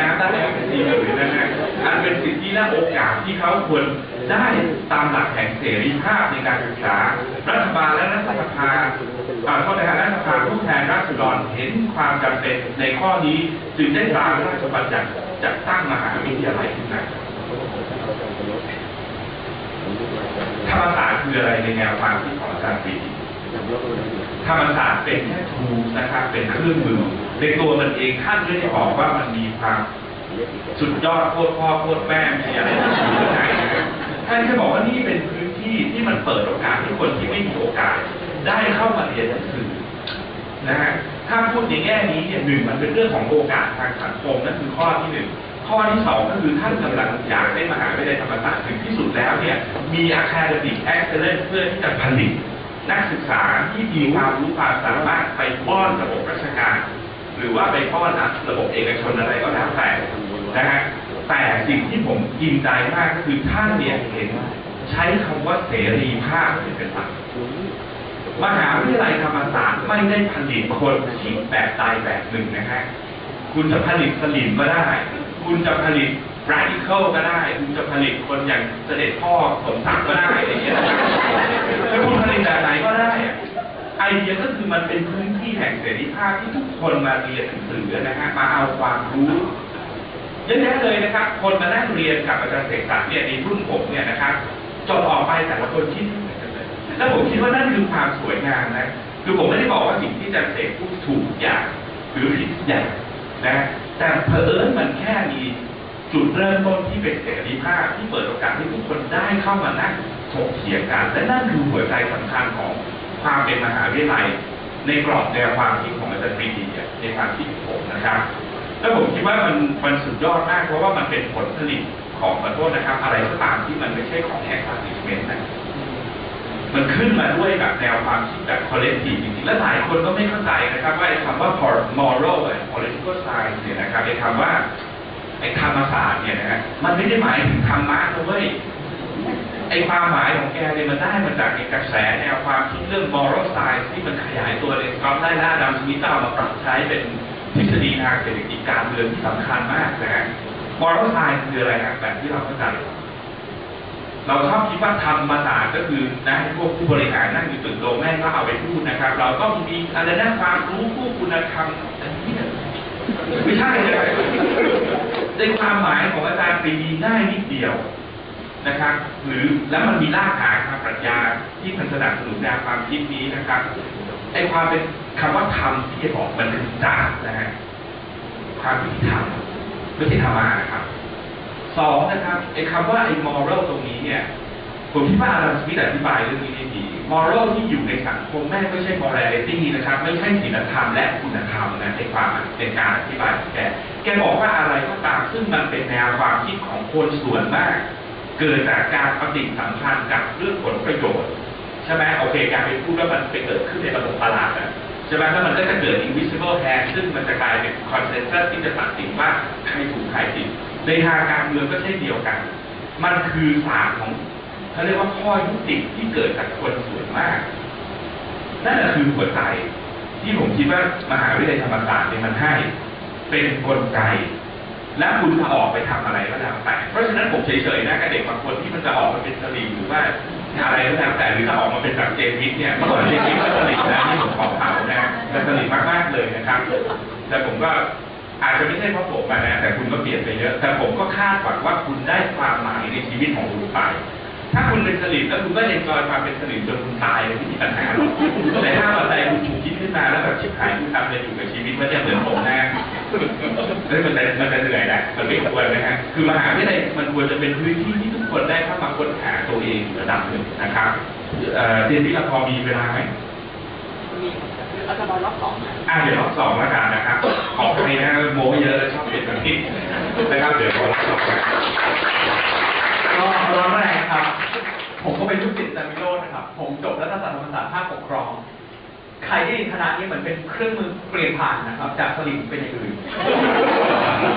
นะได้เป็นสีเลยนะฮะอันเป็นสิทธิและโอกาสที่เขาควรได้ตามหลักแห่งเสรีภาพในการศึกษา รัฐบาลและรัฐสภาอ่าเข้าใจรัฐสภาผู้แทนราษฎรเห็นความจำเป็นในข้อนี้จึงได้ตามราชบัญญัติจัดตั้งมหาวิทยาลัยขึ้นมาธรรมศาสตร์คืออะไรในแนวความคิดของอาจารย์ปี รีดีธรรมศาสตร์เป็นแค่ทูนะครับเป็นเครื่องมือในตัวมันเองท่านไม่ได้บอกว่ามันมีความสุดยอดโคตรพ่อโคตรแม่มีอะไรที่ไหนนะครับท่านแค่บอกว่านี่เป็นพื้นที่ที่มันเปิดโอกาสให้คนที่ไม่มีโอกาส ได้เข้ามาเรียนหนังสือนะฮะถ้าพูดในแง่นี้เนี่ยหนึ่งมันเป็นเรื่องของโอกาสทางสังคมนั่นคือข้อที่หนึ่งข้อที่สองก็คือท่านกำลังอยากให้มหาวิทยาลัยธรรมศาสตร์ถึงที่สุดแล้วเนี่ยมี academic excellence เพื่อที่จะผลิต นักศึกษาที่มีความรู้ความสามารถไปป้อนระบบราชการ หรือว่าไปป้อนระบบเอกชนอะไรก็แล้วแต่นะฮะแต่สิ่งที่ผมกินใจมากก็คือท่านเนี่ยเห็น ใช้คำว่าเสรีภาพเป็นหลักมหาวิทยาลัยธรรมศาสตร์ไม่ได้ผลิตคนคิดแบบใดแบบหนึ่งนะฮะคุณจะผลิตสลิมก็ได้ คุณจะผลิต radical ก็ได้คุณจะผลิตคนอย่างเสด็จพ่อสมศักดิ์ก็ได้อะไรเงี้ยนะครับแล้วคุณผลิตแบบไหนก็ได้อะไอเดียก็คือมันเป็นพื้นที่แห่งเสรีภาพที่ทุกคนมาเรียนหนังสือนะฮะมาเอาความรู้เยอะแยะเลยนะครับ คนมานั่งเรียนกับอาจารย์เสกสรรเนี่ยในรุ่นผมเนี่ยนะครับจบออกไปแต่ละคนคิดไม่เหมือนกันเลยแล้วผมคิดว่านั่นคือความสวยงามนะคือผมไม่ได้บอกว่าสิ่งที่อาจารย์เสกพูดถูกอย่างหรือผิดอย่างนะแต่เผอิญมันแค่มี จุดเริ่มต้นที่เป็นเสรีภาพที่เปิดโอกาสให้ทุกคนได้เข้ามานั่งถกเถียงกันและนั่นคือหัวใจสำคัญของความเป็นมหาวิทยาลัย ในกรอบแนวความคิดของอาจารย์ปรีดีเนี่ยในความคิดของผมนะครับ แล้วผมคิดว่ามันมันสุดยอดมากเพราะว่ามันเป็นผลผลิตของขอโทษนะครับ อะไรก็ตามที่มันไม่ใช่ของแอคทีฟเมนต์นะมันขึ้นมาด้วยแบบแนวความคิดแบบ collective จริงๆและหลายคนก็ไม่เข้าใจนะครับว่าคำว่า moral and political science เนี่ยนะครับไอ้คำว่า ไอ้ธรรมศาสตร์เนี่ยนะฮะมันไม่ได้หมายถึงธรรมะเว้ยไอ้ความหมายของแกเนี่ยมันได้มาจากไอ้กระแสแนวความคิดเรื่อง moral science ที่มันขยายตัวในกรอบไล่ล่าดำสมิธเอามาปรับใช้เป็นทฤษฎีทางเศรษฐกิจการเมืองที่สำคัญมากนะฮะ moral science คืออะไรนะแบบที่เราเข้าใจเราชอบคิดว่าธรรมศาสตร์ก็คือนะพวกผู้บริหารนั่งอยู่ตึกโตแม่งก็เอาไปพูดนะครับ เราต้องมีอะไรนะความรู้ผู้คุณธรรมอันนี้ไม่ใช่เลย ในความหมายของอาจารย์ปรีดีง่ายนิดเดียวนะครับ หรือแล้วมันมีรากฐานทางปรัชญาที่มันสนับสนุนแนวความคิดนี้นะครับไอความเป็นคำว่าธรรมที่จะบอกมันคือจารนะฮะความผิดธรรมไม่ใช่ธรรมะนะครับสองนะครับไอคำว่าไอมอรัลตรงนี้เนี่ย ผมคิดว่าอาจารย์สมิธอธิบายเรื่องนี้ได้ดี moral ที่อยู่ในสังคมแม่ไม่ใช่ morality นะครับ ไม่ใช่ศีลธรรมและคุณธรรมนะในความเป็นการอธิบายของแก แกบอกว่าอะไรก็ตามซึ่งมันเป็นแนวความคิดของคนส่วนมาก เกิดจากการปฏิสัมพันธ์กับเรื่องผลประโยชน์ใช่ไหมโอเคการไปพูดว่ามันไปเกิดขึ้นในระบบตลาดอะใช่ไหมแล้วมันก็จะเกิด invisible hand ซึ่งมันจะกลายเป็น consensus ที่จะตัดสินว่าใครถูกใครผิดในทางการเมืองก็เช่นเดียวกัน มันคือศาสตร์ของ เขาเรียกว่าข้อยุติที่เกิดจากคนส่วนมาก นั่นแหละคือหัวใจ ที่ผมคิดว่ามหาวิทยาลัยธรรมศาสตร์เนี่ยมันให้ เป็นกลไก และคุณจะออกไปทำอะไรก็แล้วแต่ เพราะฉะนั้นผมเฉยๆนะกับเด็กบางคนที่มันจะออกมาเป็นสลิมหรือว่าอะไรก็แล้วแต่หรือจะออกมาเป็นแบบเจมส์วิทเนี่ยเมื่อก่อนเจมส์วิทก็สลิมนะนี่ผมขอเผานะแต่สลิมมากๆเลยนะครับ แต่ผมก็อาจจะไม่ใช่เพราะผมนะแต่คุณก็เปลี่ยนไปเยอะ แต่ผมก็คาดหวังว่าคุณได้ความหมายในชีวิตของคุณไป ถ้าคุณเป็นสลิมแล้วคุณก็เอ็นจอยความเป็นสลิมจนคุณตายเลยไม่มีปัญหาหรอกแต่ถ้าวันใดคุณถูกคิดขึ้นมาแล้วแบบชิบหายคุณทำอะไรอยู่กับชีวิตมันจะเหมือนผมนะเฮ้ยมันจะมันจะเหนื่อยนะมันไม่ควรนะฮะคือมหาวิทยาลัยมันควรจะเป็นพื้นที่ที่ทุกคนได้เข้ามาค้นหาตัวเองระดับหนึ่งนะครับเอ่อเรียนที่เราพอมีเวลาไหมมีอาจารย์รอบสองนะอ่าเดี๋ยวรอบสองแล้วกันนะครับ ขอใครนะโมเยอะแล้วชอบเป็นแบบนี้นะครับเดี๋ยวขอรอบสองนะ ก็ร้อนแรงครับ ผมก็เป็นลูกศิษย์อาจารย์วิโรจน์นะครับ ผมจบรัฐศาสตร์ธรรมศาสตร์ภาคปกครอง ใครที่เห็นคณะนี้เหมือนเป็นเครื่องมือเปลี่ยนผ่านนะครับ จากสลิมเป็นอย่างอื่น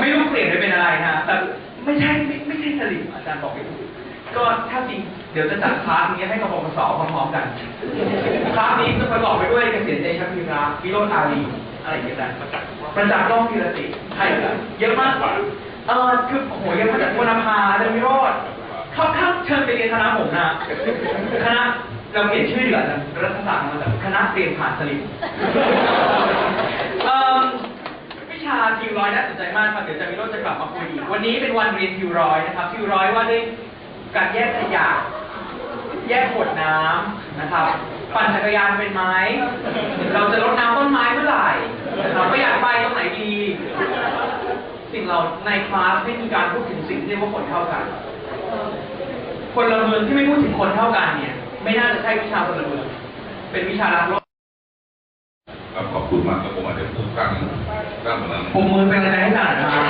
ไม่รู้เปลี่ยนไปเป็นอะไรนะ แต่ไม่ใช่ไม่ไม่ใช่สลิมอาจารย์บอกไม่ถูกก็ถ้าจริงเดี๋ยวจะจัดคลาสนี้ให้กับปปสพร้อมๆกันคลาสนี้จะประกอบไปด้วยเกษียณเดชพิราวิโรจน์อารีอะไรอย่างเงี้ยนะประจักษ์ว่าประจักษ์ล่องกีรติใครเหรอเยอะมากกว่าเออคือโอ้โหยังมาจากวรรณภาเดมิโรด เขาข้าเชิญไปเรียนคณะผมนะคณะเราเปลี่ยนชื่อเดือนรัฐศาสตร์มาจากคณะเตรียนผ่านสลิมเอิ่มวิชาคิวร้อยน่าสนใจมากครับเดี๋ยวจะมีโรจน์จะกลับมาคุยอีกวันนี้เป็นวันเรียนคิวร้อยนะครับคิวร้อยว่าด้วยการแยกขยะแยกขวดน้ำนะครับปั่นจักรยานเป็นไหมเราจะรดน้ำต้นไม้เมื่อไหร่นะครับประหยัดไฟตรงไหนดี สิ่งเราในคลาสไม่มีการพูดถึงสิ่งที่เรียกว่าคนเท่ากัน คนละเมืองที่ไม่พูดถึงคนเท่ากันเนี่ย ไม่น่าจะใช่วิชาคนละเมืองเป็นวิชารักโลกครับขอบคุณมากครับผมอาจจะพูดตั้งตั้งวันนั้นผมมือเป็นอะไรให้หน่อยนะครับ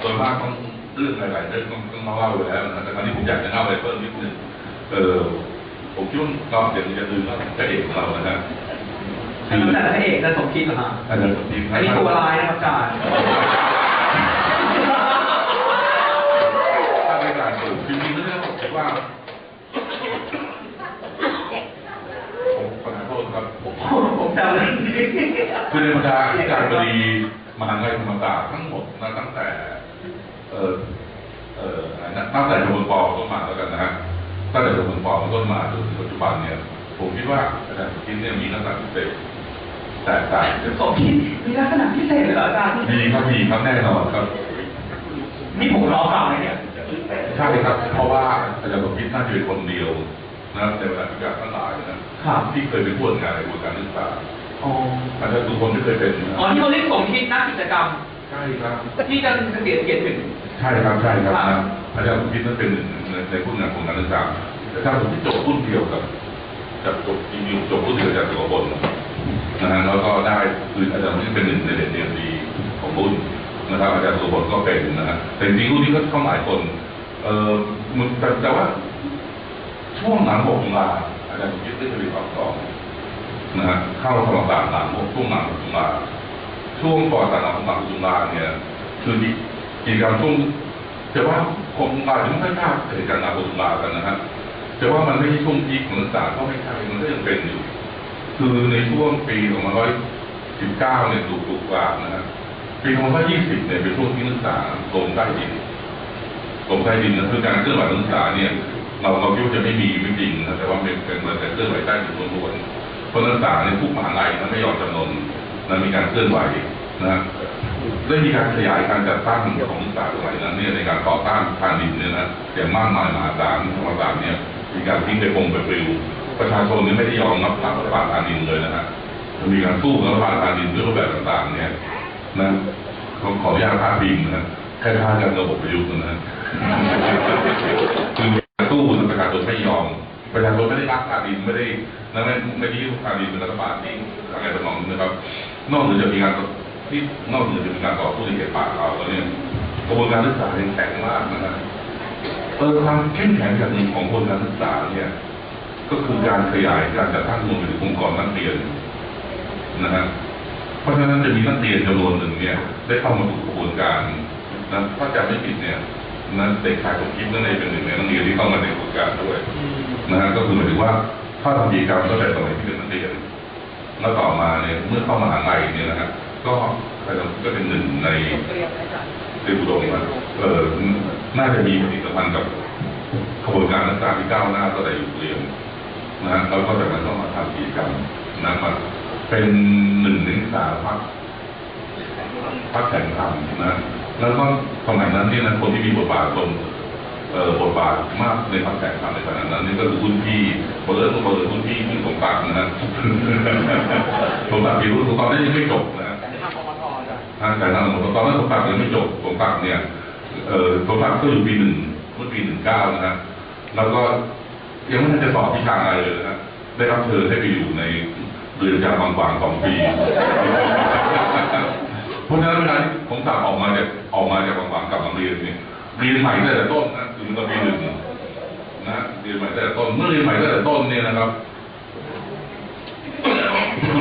โดยมากต้องเรื่องหลายๆเรื่องต้องต้องมาเล่าไปแล้วนะแต่คราวนี้ผมอยากจะเล่าอะไรเพิ่มนิดนึงเออผมคิดว่าเราเดี๋ยวจะลืมว่าพระเอกของเรานะฮะอันนี้แต่ละพระเอกจะสมคิดเหรอฮะอาจารย์สมคิดอันนี้ตัวร้ายนะครับอาจารย์ จริงๆแล้วเนี่ยผมคิดว่าผมขอโทษครับผมจำเลยคือในบรรดาที่การบดีมหาวิทยาลัยธรรมศาสตร์ทั้งหมดนะตั้งแต่ เอ่อเอ่ออะไรนะตั้งแต่จมูกปอต้นมาแล้วกันนะฮะตั้งแต่จมูกปอต้นมาจนถึงปัจจุบันเนี่ย ผมคิดว่าอาจารย์คิดเนี่ยมีลักษณะพิเศษแตกต่างจากสมคิดมีลักษณะพิเศษเลยเหรออาจารย์มีครับมีครับแน่นอนครับ นี่ผมรอฟังเลยเนี่ย ใช่ครับ เพราะว่าอาจารย์สมคิดน่าจะเป็นคนเดียวนะในเวลาที่การทั้งหลายนะครับที่เคยเป็นผู้ทำงานในกระบวนการศึกษาอ๋ออาจารย์ทุกคนไม่เคยเป็นนะอ๋อที่เขาเรียกสมคิดนักกิจกรรมใช่ครับที่อาจารย์เกษียณเขียนถึงใช่ครับใช่ครับครันะบอาจารย์สมคิดนั้นเป็นหนึ่งในในผู้งานของการศึกษาอาจารย์สมคิดจบรุ่นเดียวกับกับจบจริงๆจบรุ่นเดียวกับอาจารย์สุรพลนะฮะแล้วก็ได้คืออาจารย์สมคิดเป็นหนึ่งในเด็กเรียนดีของรุ่น นะครับอาจารย์สุรพลก็เป็นนะฮะแต่จริงรุ่นนี้ก็เข้าหลายคนเอ่อมันแต่แต่ว่า ช่วงหลังหกตุลาอาจารย์สมคิดได้ผลิตความสองนะฮะเข้าธรรมศาสตร์หลังหกช่วงหลังหกตุลาช่วงก่อนการออกมาตุลาเนี่ยคือกิจกรรมช่วงจะว่าคงอาจจะไม่ค่อยทราบเหตุการณ์นาตุลากันนะฮะจะว่ามันไม่ใช่ช่วงพีคของนักศึกษาก็ไม่ใช่มันก็ยังเป็นอยู่ คือในช่วงปี2519เนี่ยถูกถูกกว่านะฮะ ปี2520 เนี่ยเป็นช่วงที่นักศึกษาลงใต้ดินลงใต้ดินนะคือการเคลื่อนไหวนักศึกษาเนี่ย เราเราคิดว่าจะไม่มีไม่จริงนะแต่ว่าเป็นเป็นมันแต่เคลื่อนไหวใต้ดินล้วนๆเพราะนักศึกษาเนี่ยทุกมหาลัยนะไม่ยอมจำนนนะมีการเคลื่อนไหวนะฮะได้มีการขยายการจัดตั้งของนักศึกษาสมัยนั้นเนี่ยในการต่อต้านทางดินเนี่ยนะอย่างมากมายมหาศาลธรรมศาสตร์เนี่ยมีการทิ้งไปคงไปปลิวประชาชนเนี่ยไม่ได้ยอมรับรัฐบาลทางดินเลยนะฮะมีการสู้กับรัฐบาลทางดินด้วยรูปแบบต่างๆเนี่ย นะขอขออนุญาตพาดพิงนะคล้ายๆกับระบบประยุทธ์นะฮะคือสู้ประชาชนไม่ยอม ประชาชนไม่ได้รักทาดินไม่ได้นะไม่ไม่ได้ยึดทางดินเป็นรัฐบาลที่อะไรเป็นของนะครับ นอกเหนือจากมีการที่นอกเหนือจากมีการต่อสู้ในเขตป่าเราแล้วเนี่ยกระบวนการศึกษาเนี่ยแข็งมากนะครับเออความเข้มแข็งอย่างหนึ่งของกระบวนการศึกษาเนี่ย ก็คือการขยายการจัดตั้งรวมไปถึงองค์กรนักเรียนนะฮะ เพราะฉะนั้นจะมีนักเรียนจำนวนหนึ่งเนี่ย ได้เข้ามาสู่กระบวนการนะถ้าจำไม่ผิดเนี่ยนั้นเด็กชายสมคิดนั่นเองเป็นหนึ่งในนักเรียนที่เข้ามาในกระบวนการด้วยนะฮะก็คือหมายถึงว่าถ้าทำกิจกรรมตั้งแต่สมัยที่เป็นนักเรียนแล้วต่อมาเนี่ยเมื่อเข้ามหาลัยเนี่ยนะฮะก็ก็เป็นหนึ่งในเตรียมอาจารย์เรียนอุดมว่าเออน่าจะมีปฏิสัมพันธ์กับขบวนการนักศึกษาที่ก้าวหน้าตั้งแต่อยู่เรียนนะฮะแล้วก็จากนั้นก็มาทำกิจกรรมนะมา เป็นหนึ่งในนักศึกษาพักพักแข่งขันนะ แล้วก็สมัยนั้นเนี่ยนะคนที่มีบทบาทตรงเอ่อบทบาทมากในความแตกต่างในขณะนั้นนี่ก็คือรุ่นพี่เปิดตัวเปิดรุ่นพี่ที่สงครามนะฮะสงครามปีรุ่นสงครามนั้นยังไม่จบนะฮะแต่ทางปปทอาจารย์ทางแต่นั้นตอนนั้นสงครามยังไม่จบสงครามเนี่ยเอ่อสงครามก็อยู่ปีหนึ่งเมื่อปีหนึ่งเก้านะฮะแล้วก็ยังไม่ทันจะสอบวิชาอะไรเลยนะฮะได้รับเชิญให้ไปอยู่ใน เรือนจำบางขวางสองปีเพราะฉะนั้นเวลาที่ผมกลับออกมาจากออกมาจากบางขวางกลับมาเรียนเนี่ยเรียนใหม่ตั้งแต่ต้นนะคือตอนปีหนึ่งนะเรียนใหม่ตั้งแต่ต้นเมื่อเรียนใหม่ตั้งแต่ต้นเนี่ยนะครับ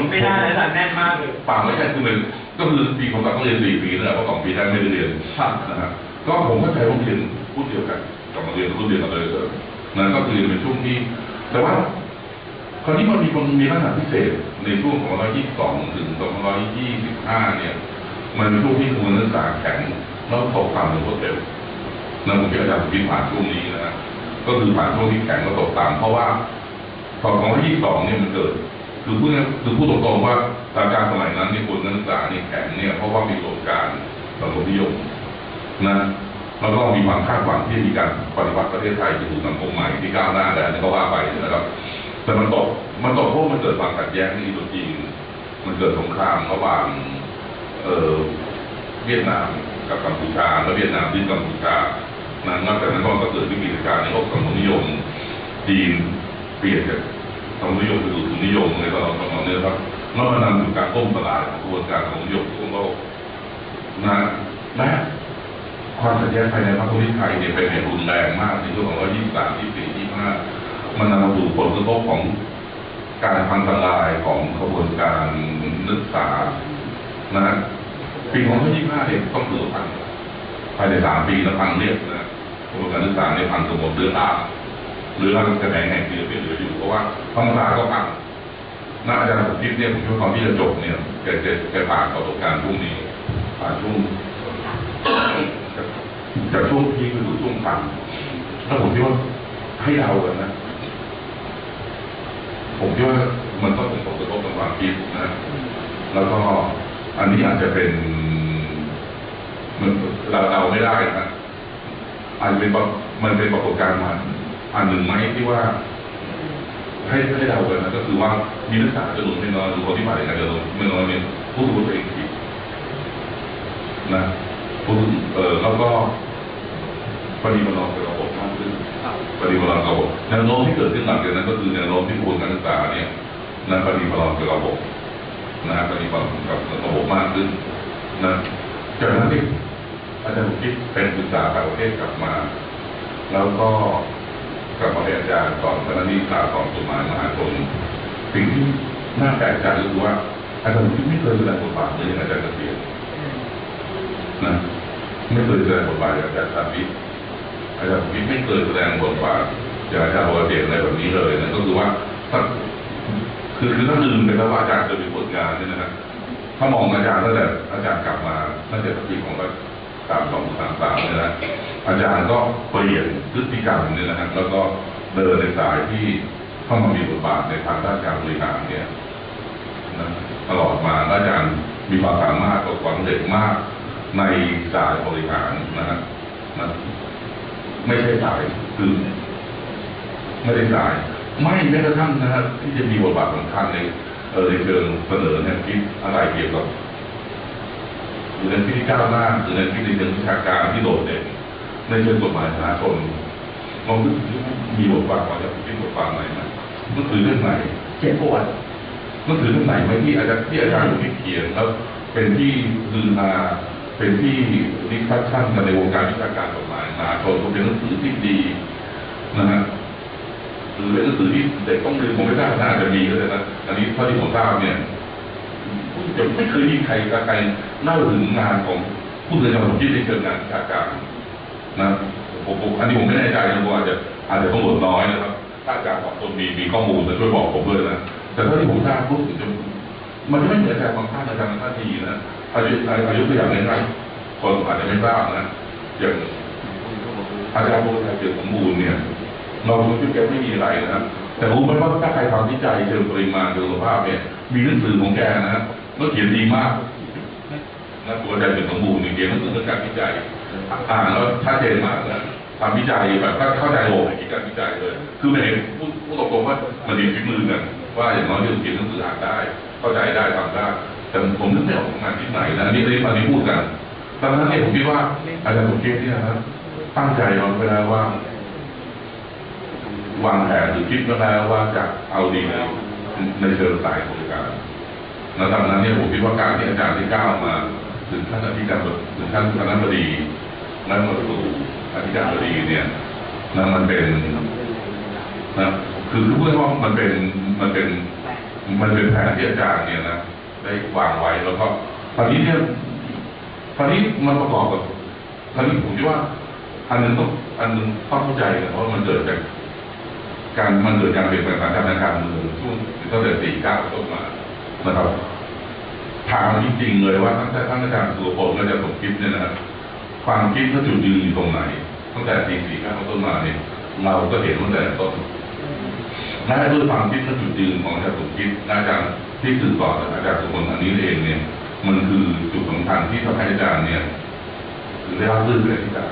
ไม่ได้เลยอาจารย์แน่นมากเลยป่าไม่ใช่คือเป็นก็คือปีผมกลับต้องเรียนสี่ปีนั่นแหละเพราะสองปีแรกไม่ได้เรียนครับนะฮะก็ผมก็ใช้รุ่นเรียนรุ่นเดียวกันกลับมาเรียนรุ่นเดียวกันเลยเถอะนะก็คือเป็นช่วงที่แต่ว่า คราวนี้มันมีคนมีลักษณะพิเศษในช่วงของ122 ถึง 225 เนี่ย มันเป็นช่วงที่กระบวนกศึกษาแข็งแล้วตกต่ำลงรวดเร็วนั่นผมคิดว่าอาจารย์สุวิทย์ผ่านช่วงนี้นะฮะก็คือผ่านช่วงที่แข็งแล้วตกต่ำเพราะว่าตอน222 เนี่ยมันเกิด คือพูดง่ยคือพูดตรงๆว่าสถานการณ์สมัยนั้นนี่คนการศึกษาเนี่ยแข็งเนี่ยเพราะว่ามีโครงการสังคมนิยมนะแล้วก็มีความคาดหวังที่จะมีการปฏิวัติประเทศไทยไปสู่สังคมใหม่ที่ก้าวหน้าแต่นี่ก็ว่าไปนะครับ แต่มันตกมันตกเพราะมันเกิดความขัดแย้งในอินโดจีนมันเกิดสงครามระหว่างเอ่อเวียดนามกับกัมพูชาและเวียดนามยึดกัมพูชานั้นนอกจากนั้นก็เกิดวิกฤตการณ์ในโลกสังคมนิยมจีนเปลี่ยนจากสังคมนิยมไปสู่ทุนนิยมในตลอดตลอดเนี่ยครับแล้วมันนำสู่การล่มสลายของกระบวนการสังคมนิยมทั่วโลกนะและความขัดแย้งภายในพรรคคอมมิวนิสต์ไทยเนี่ยเป็นเหตุรุนแรงมากในช่วงของ123 24 25มั มันนำมาสู่ผลกระทบของการพังทลายของกระบวนการนักศึกษานะปีของ25เนี่ยต้องเกิดพังภายในสามปีแล้วพังเรียบนะกระบวนการนักศึกษาเนี่ยพังสมบูรณ์เรือร่างเรือร่างจะแหน่งแห่งเดียวเป็นเหลืออยู่เพราะว่าธรรมศาสตร์ก็พังน่าอาจารย์สมคิดเนี่ยผมคิดว่าตอนที่จะจบเนี่ยแกแกแกผ่านประสบการณ์ช่วงนี้ผ่านช่วงจากช่วงพีคไปสู่ช่วงพังแล้วผมคิดว่าให้เรากันนะ ผมคิดว่ามันต้องเป็นผลกระทบทางความคิดนะ แล้วก็อันนี้อาจจะเป็นมันเราเราไม่ได้นะอาจจะเป็นปรมันเป็นปรากฏการณ์ใหม่อันหนึ่งไหมที่ว่า ให้ให้เรากันนะก็คือว่ามีนักศึกษาจำนวนไม่น้อยหรือคนที่ผ่านการจำนวนไม่น้อยเนี่ยผู้รู้ตัวเองผิดนะผู้เออแล้วก็ปฏิบัติต่อระบบมาก ขึ้นปฏิบัติระบบแนวโน้มที่เกิดขึ้นหลังจากนั้นก็คือแนวโน้มที่กระบวนการศึกษาเนี่ยนะปฏิบัติระบบนะปฏิบัติกับระบบมากขึ้นนะจากนั้นที่อาจารย์ผมคิดเป็นศึกษาต่างประเทศกลับมา แล้วก็กลับมาเป็นอาจารย์สอนคณะนิสาสอนกฎหมายมหาชนสิ่งที่น่าแปลกใจก็คือว่าอาจารย์ผมคิดไม่เคยแสดงบทบาทเลยอย่างอาจารย์เกษียณนะไม่เคยแสดงบทบาทอย่างอาจารย์สาธิต อาจารย์ไม่เคยแสดงบทบาทอย่างอาจารย์วเดชอะไรแบบนี้เลยนะก็คือว่าถ้าคือคือถ้าลืมไปแล้วว่าอาจารย์เคยมีผลงานเนี่ยนะครับถ้ามองอาจารย์ตั้งแต่อาจารย์กลับมาตั้งแต่ปีของรัชสามสองสามสามเนี่ยนะอาจารย์ก็เปลี่ยนพฤติกรรมเนี่ยนะครับแล้วก็เดินในสายที่เข้ามามีบทบาทในทางด้านการบริหารเนี่ยนะตลอดมาอาจารย์มีความสามารถกับความเร็จมากในสายบริหารนะฮะนะ ไม่ใช่สายคือไม่ได้สาย ไม่แม้กระทั่งนะครับที่จะมีบทบาทสำคัญในเออในเชิงเสนอแนวคิดอะไรเกี่ยวกับหรือแนวคิดที่ก้าวหน้าหรือแนวคิดในเชิงวิชาการที่โดดเด่นในเชิงกฎหมายสาธารณชนลองนึกถึงมีบทบาทของอาจารย์คิดบทบาทไหนนะมันคือเรื่องไหนเจ็บปวดมันคือเรื่องไหนไหมที่อาจารย์ที่อาจารย์อยู่ที่เขียนแล้วเป็นที่ลือมา เป็นที่ดิสคัชชั่นกันในวงการวิชาการกฎหมายมาชนก็เป็นหนังสือที่ดีนะฮะหรือเป็นหนังสือที่เด็กต้องเรียนผมไม่ทราบน่าจะมีก็ได้นะอันนี้เท่าที่ผมทราบเนี่ยจะไม่เคยมีใครกใครเล่าถึงงานของผู้เรียนจังหวัดที่ในเชิงงานวิชาการนะผมอันนี้ผมไม่แน่ใจนะว่าอาจจะอาจจะต้องหมดน้อยนะครับถ้าอาจารย์สองคนมีมีข้อมูลจะช่วยบอกผมด้วยนะแต่เท่าที่ผมทราบรู้สึกจะมันไม่เหมือนอาจารย์บางท่านอาจารย์บางท่านทีนะ อายุอายุตัวอย่างง่ายๆคนอาจจะไม่ทราบนะอย่างอาจารย์โบราณเกียรติสมบูรณ์เนี่ย เราคิดว่แกไม่มีอะไรนะแต่รู้ไหมว่าถ้าใครทำวิจัยเชิงปริมาณเชิงสุขภาพเนี่ย มีหนังสือของแกนะแล้วเขียนดีมากนะตัวอาจารย์เกียรติสมบูรณ์เนี่ยเขียนหนังสือเรื่องการวิจัยอ่านแล้วชัดเจนมากนะทำวิจัยแบบเข้าใจโลกในการวิจัยเลย คือไม่เห็นพูดพูดตรงว่ามันเรียนฝีมือกันว่าอย่างน้อยเรื่องเขียนหนังสืออ่านได้ เข้าใจได้ทำได้ แต่ผมนึกไม่ออกงานที่ไหนนะอันนี้อันนี้อันนี้พูดกันดังนั้นเนี่ยผมคิดว่าอาจารย์สมเกียรติเนี่ยนะตั้งใจวาเวลาว่าวางแผนหรือคิดไว้แล้วว่าจะเอาดีในในเชิงสายบริการแล้วดังนั้นเนี่ยผมคิดว่าการที่อาจารย์ได้ก้าวมาถึงขั้นอธิการบดีถึงขั้นคณะบดีและมาสู่อธิการบดีเนี่ยนั่นมันเป็นนะคือรู้เลยว่ามันเป็นมันเป็น มันเป็นแผนที่อาจารย์เนี่ยนะ ได้วางไว้แล้วก็ตอนนี้เนี่ยตอนนี้มันประกอบกับตอนนี้ผมคิดว่าอันหนึงต้องอันหนึงต้องเข้าใจนเพราะมันเกิดจากการมันเกิดการเปลี่ยนแปลงทางการการเมืองช่วงตั้งแต่สี่เก้าต้นมานะครับถามจริงๆเลยว่าตั้งแต่ท่านอาจารย์สุรพลและอาจารย์สมคิดเนี่ยนะครับความคิดและจุดยืนอยู่ตรงไหนตั้งแต่ปีสี่เก้าต้นมาเนี่ยเราก็เห็นตั้งแต่ต้นน่าจะด้วยความคิดและจุดยืนของอาจารย์สมคิดและอาจารย์ ที่สื่อต่อจากอาจารย์สุพลอันนี้เองเนี่ย มันคือจุดสำคัญที่ทำให้อาจารย์เนี่ยได้รับเรื่องเลยที่จะ